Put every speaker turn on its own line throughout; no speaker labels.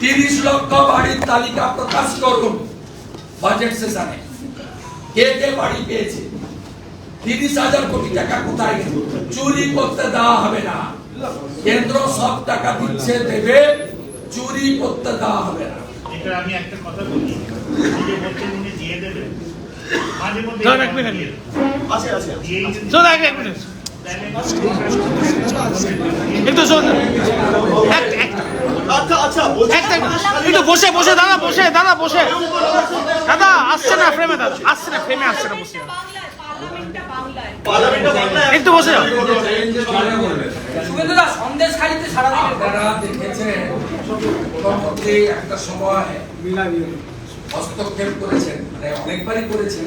তিরিশ লক্ষ বাড়ির তালিকা প্রকাশ করুন। বাজেট সেশনে। কে কে বাড়ি পেয়েছে? তিরিশ হাজার কোটি টাকা কোথায়? চুরি করতে দেওয়া হবে না। কেন্দ্র সব টাকা দিচ্ছে দেবে। চুরি করতে দেওয়া হবে না।
এটা আমি একটা কথা বলি। যে বলছেন উনি দিয়ে দেবেন। মাঝে মধ্যে।
আছে আছে।
একটু
আচ্ছা আচ্ছা
একটা বসে বসে দাদা বসে দাদা বসে। দাদা আসছে না ফ্রেমে দাদা। আসছে না ফ্রেমে আসছে না বসে। একটু বসে
একটা সময় হস্তক্ষেপ করেছেন মানে অনেকবারই করেছেন।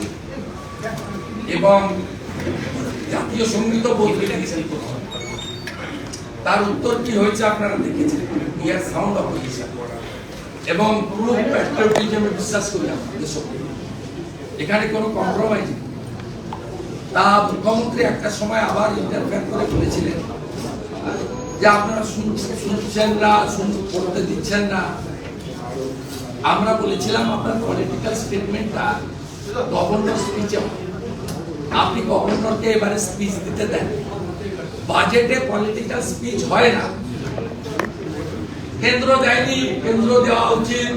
এবং জাতীয় সংগীত বলতে দিয়েছেন। তার উত্তর কি হয়েছে আপনারা দেখেছেন? ইয়ার সাউন্ড অপোজিশন এবং পুরো প্যাট্রিয়টিজমে বিশ্বাস করি আমরা দেশপ্রেম এখানে কোনো কম্প্রোমাইজ নেই। তা মুখ্যমন্ত্রী একটা সময় আবার ইন্টারফেয়ার করে বলেছিলেন যে আপনারা শুনছেন না করতে দিচ্ছেন না। আমরা বলেছিলাম আপনার পলিটিক্যাল স্টেটমেন্টটা গভর্নর স্পিচে আপনি গভর্নরকে এবারে স্পিচ দিতে দেন? বাজেটে পলিটিক্যাল স্পিচ হয় না। কেন্দ্র দেয়নি, কেন্দ্র দেওয়া উচিত।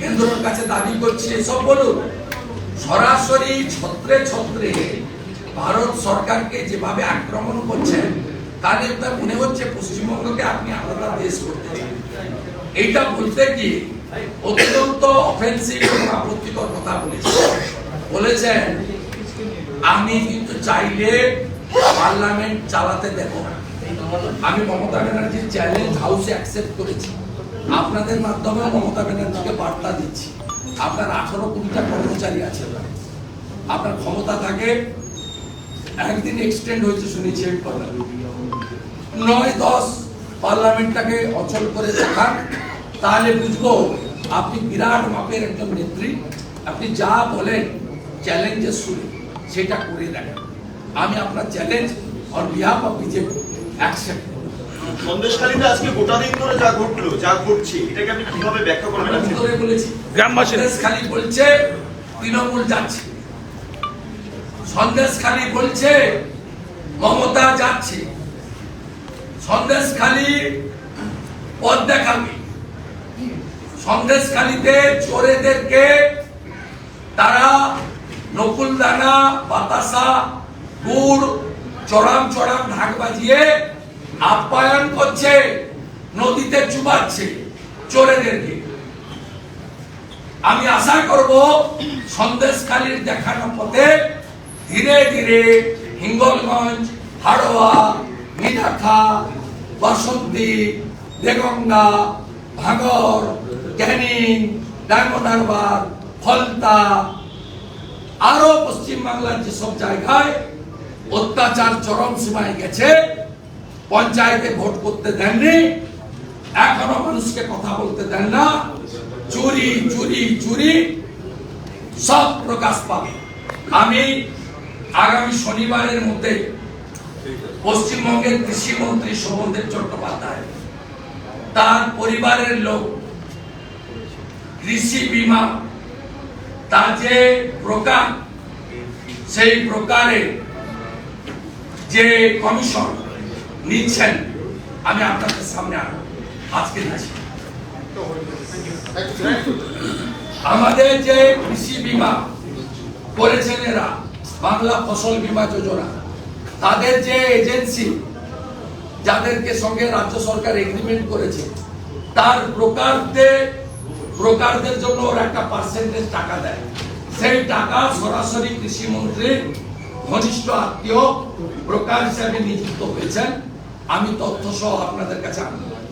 কেন্দ্রের কাছে দাবি করছে সব বলুন। সরাসরি ছত্রে ছত্রে ভারত সরকারকে যেভাবে আক্রমণ করছেন তাহলে তা মনে হচ্ছে পশ্চিমবঙ্গকে আপনি আলাদা দেশ করতে চান। এইটা বলতে গিয়ে অত্যন্ত অফেন্সিভ এবং আপত্তিকর কথা বলেছেন। বলেছেন আমি কিন্তু চাইলে পার্লামেন্ট চালাতে দেব আমি মমতা ব্যানার্জির চ্যালেঞ্জ হাউসে অ্যাকসেপ্ট করেছি। আপনাদের মাধ্যমে মমতা ব্যানার্জিকে বার্তা দিচ্ছি। আপনার আঠারো কোটিটা কর্মচারী আছে আপনার ক্ষমতা থাকে, একদিন এক্সটেন্ড হয়েছে শুনেছি নয়, দশ পার্লামেন্টটাকে অচল করে দেখান। তাহলে বুঝব, আপনি বিরাট মাপের একজন নেত্রী। আপনি যা বলেন চ্যালেঞ্জের শুরু সেটা করে দেখেন। আমি আপনার challenge on behalf of BJP accept
সন্দেশখালীতে আজকে গোটা দিন ধরে যা ঘটলো যা ঘটছে এটাকে আপনি কীভাবে ব্যাখ্যা করবেন
আমি ধরে বলেছি
গ্রামবাসী-
সন্দেশ খালি বলছে তৃণমূল যাচ্ছে। সন্দেশ বলছে মমতা যাচ্ছে। সন্দেশ খালি পথ দেখাবে। সন্দেশ খালিতে চোরেদেরকে তারা নকুল দানা বাতাসা, গুড়, চড়াম চড়াম ঢাক বাজিয়ে আপ্যায়ন করছে, নদীতে চুবাচ্ছে, চোরেদেরকে। আমি আশা করব সন্দেশকালীর দেখানো পথে ধীরে ধীরে হিঙ্গলগঞ্জ, হাড়োয়া মিঠাখা বাসন্তী, দেগঙ্গা, ভাগর, ক্যানিং ডায়মন্ড হারবার ফলতা আরও পশ্চিমবাংলার যেসব জায়গায় অত্যাচার চরম সীমায় গেছে, পঞ্চায়েতে ভোট করতে দেননি, এখনও মানুষকে কথা বলতে দেন না, চুরি চুরি চুরি, সব প্রকাশ পাবে। আমি আগামী শনিবারের মধ্যে পশ্চিমবঙ্গের কৃষিমন্ত্রী শোভনদেব চট্টোপাধ্যায়, তার পরিবারের লোক কৃষি বিমা তার যে প্রকার, সেই প্রকারে যে কমিশন নিচ্ছেন, আমি আপনাদের সামনে আনব আজকে দিচ্ছি আমাদের যে কৃষি বিমা করেছেন এরা, বাংলা ফসল বীমা যোজনা, তাদের যে এজেন্সি যাদেরকে সঙ্গে রাজ্য সরকার এগ্রিমেন্ট করেছে, তার ব্রোকারদের ব্রোকারদের জন্য ওরা একটা পার্সেন্টেজ টাকা দেয়। সেই টাকা সরাসরি কৃষি মন্ত্রী, ঘনিষ্ঠ আত্মীয় ব্রোকার হিসাবে নিযুক্ত হয়েছেন। আমি তথ্য সহ আপনাদের কাছে আনব।